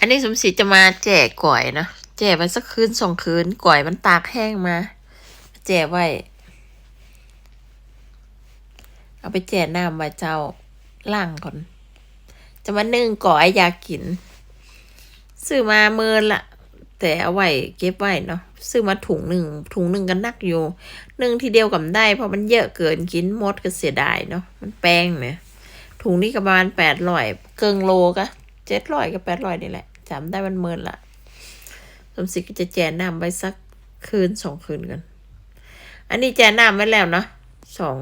อันนี้สมศรีจะมาแจกก่อยนะแจกไว้สักคืนสองคืนก่อยมันตากแห้งมา แจกไว้ เอาไปแจกน้ำไว้เจ้าล่างก่อน จะมานึ่งก่อยอยากกิน ซื้อมาเมินละแต่เอาไว้เก็บไว้เนาะซื้อมาถุงหนึ่งถุงหนึ่งก็นักอยู่หนึ่งทีเดียวกับได้ เพราะมันเยอะเกินกินหมดก็เสียดายเนาะมันแป้งเนี่ยถุงนี้ก็ประมาณแปดร้อยเกิงโลก็เจ็ดร้อยกับแปดร้อยนี่แหละ จำได้มันเมินละสมศรีก็จะแจน้ำไว้สักคืนสองคืนกัน อันนี้แจน้ำไว้แล้วเนาะสอง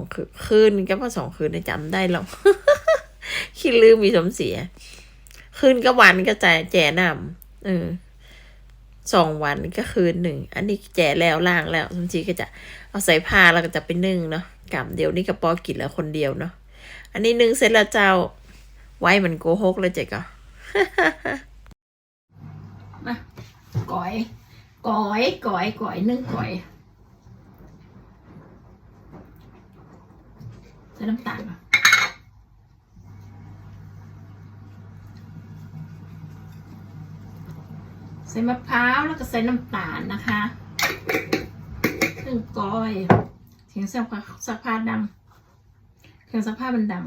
คืนก็ว่าสองคืนเนี่ยจำได้หรอกคิดลืมมีสมศรีคืนก็วันก็จ่ายแจน้ำเออสองวันก็คืนหนึ่ง อันนี้แจแล้วล่างแล้วบางทีก็จะเอาใส่ผ้าแล้วก็จะไปนึ่งเนาะกำเดี๋ยวนี่กระปอกินแล้วคนเดียวเนาะอันนี้นึ่งเสร็จแล้วเจ้าไว้มันโกหกเลยเจ๊ก็มาก่ อยก่อยก่อยก่อยนึ่งก่อยใส่น้ำตาลใส่มะพร้าวแล้วก็ใส่น้ำตาลนะคะนึ่งก้อยเสียงสักผ้าสักผ้าดังเสียงสักผ้ามันดัง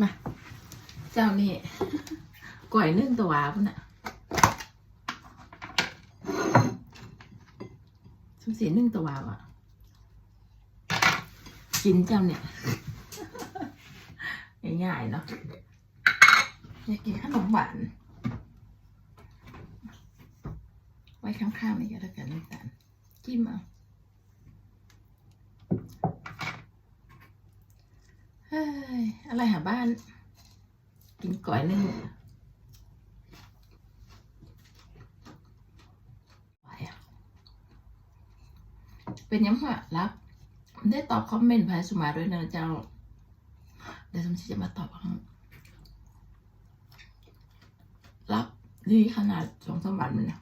มาเจ้านี่ก่อยนึ่งตัวพุ่นน่ะสมศรีนึ่งตัวอะ กินเจ้าเนี่ยง่ายๆเนาะอยากกินขนมหวาน ไว้ข้างๆนี่ก็แล้วกันน้ำตาลจิ้มเอา อะไรหาบ้าน กินก่อยนึ่งไหวอะเป็นยังไงรับ ได้ตอบคอมเมนต์ภายสุมาด้วยนะเจ้า เดี๋ยวสมศรีจะมาตอบข้างรับดีขนาดสองสามวันมันนะ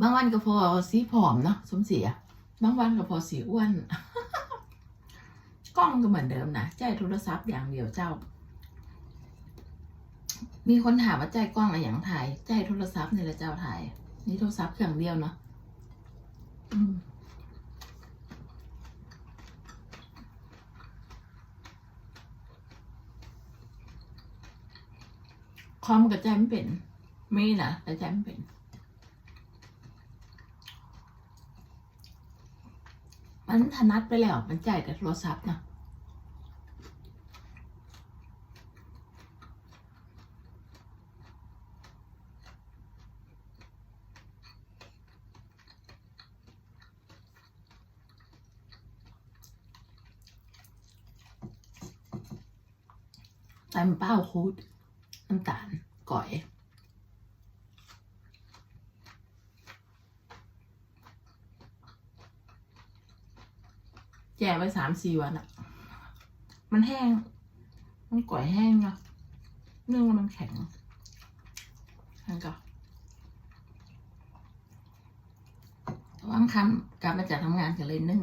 บางวันก็พอสีผอมเนาะสมศรีอะบางวันก็พอสีอ้วน กล้องก็เหมือนเดิมนะใจโทรศัพท์อย่างเดียวเจ้า มีคนถามว่าใจกล้องอะไรอย่างถ่ายใจโทรศัพท์นี่แหละเจ้าถ่าย นี่โทรศัพท์เครื่องเดียวเนาะคอมกับใจไม่เป็น มีนะแต่ใจไม่เป็น มันถนัดไปแล้ว มันจ่ายแต่โทรศัพท์นะใส่มะเป้าคูดน้ำตาลก่อย ช่ไว้สามสี่วันอะมันแห้ง มันก่อยแห้งเนาะนึ่งแล้วมันแข็งนั่นก็ว่างคำกลับมาจากทำงานก็เลยนึ่ง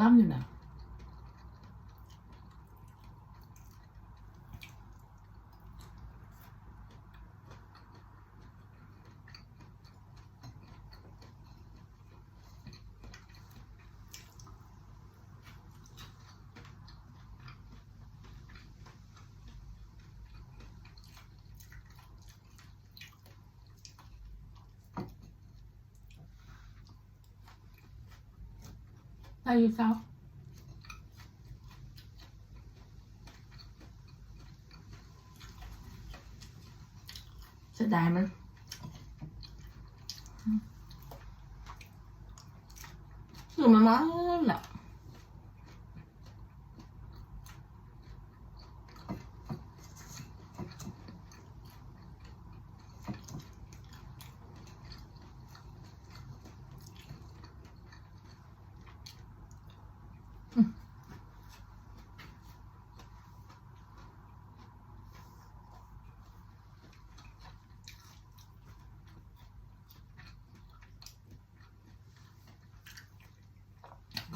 ล่ำอยู่นะ ไปอยู่เซาเสียดายมันหนูมามา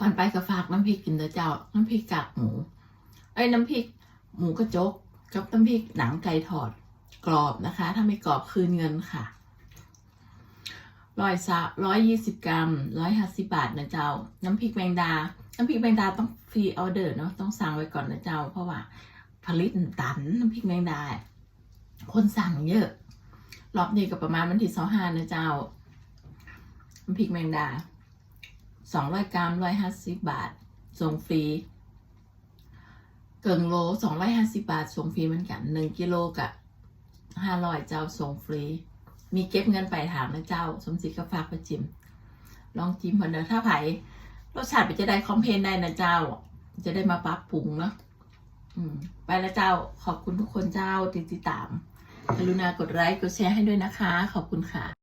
ก่อนไปก็ฝากน้ำพริกกินเด้อเจ้า น้ำพริกกากหมู เอ้ยน้ำพริก หมูกระจกกับน้ำพริกหนังไก่ทอด กรอบนะคะ ถ้าไม่กรอบคืนเงินค่ะร้อยสะร้อยยี่สิบกรัมร้อยห้าสิบบาทนะเจ้า น้ำพริกแมงดา น้ำพริกแมงดาต้องฟรีออเดอร์เนาะต้องสั่งไว้ก่อนนะเจ้า เพราะว่าผลิตตันน้ำพริกแมงดา คนสั่งเยอะ รอบนี้ก็ประมาณวันที่สองห้านะเจ้า น้ำพริกแมงดา สองร้อยกรัมร้อยห้าสิบบาท ส่งฟรีเกิงโลสองร้อยห้าสิบาท ส่งฟรีเหมือนกันหนึ่งกิโลกับห้าร้อยเจ้าส่งฟรี มีเก็บเงินปลายทางนะเจ้า สมศรีก็ฝากไปจิม ลองจิมเพิ่นเด้อถ้าไผ่รสชาติเป็นจะได้คอมเพลนได้นะเจ้า จะได้มาปรับปรุงเนาะไปแล้วเจ้า ขอบคุณทุกคนเจ้าติดติดตามกรุณากดไลค์กดแชร์ให้ด้วยนะคะ ขอบคุณค่ะ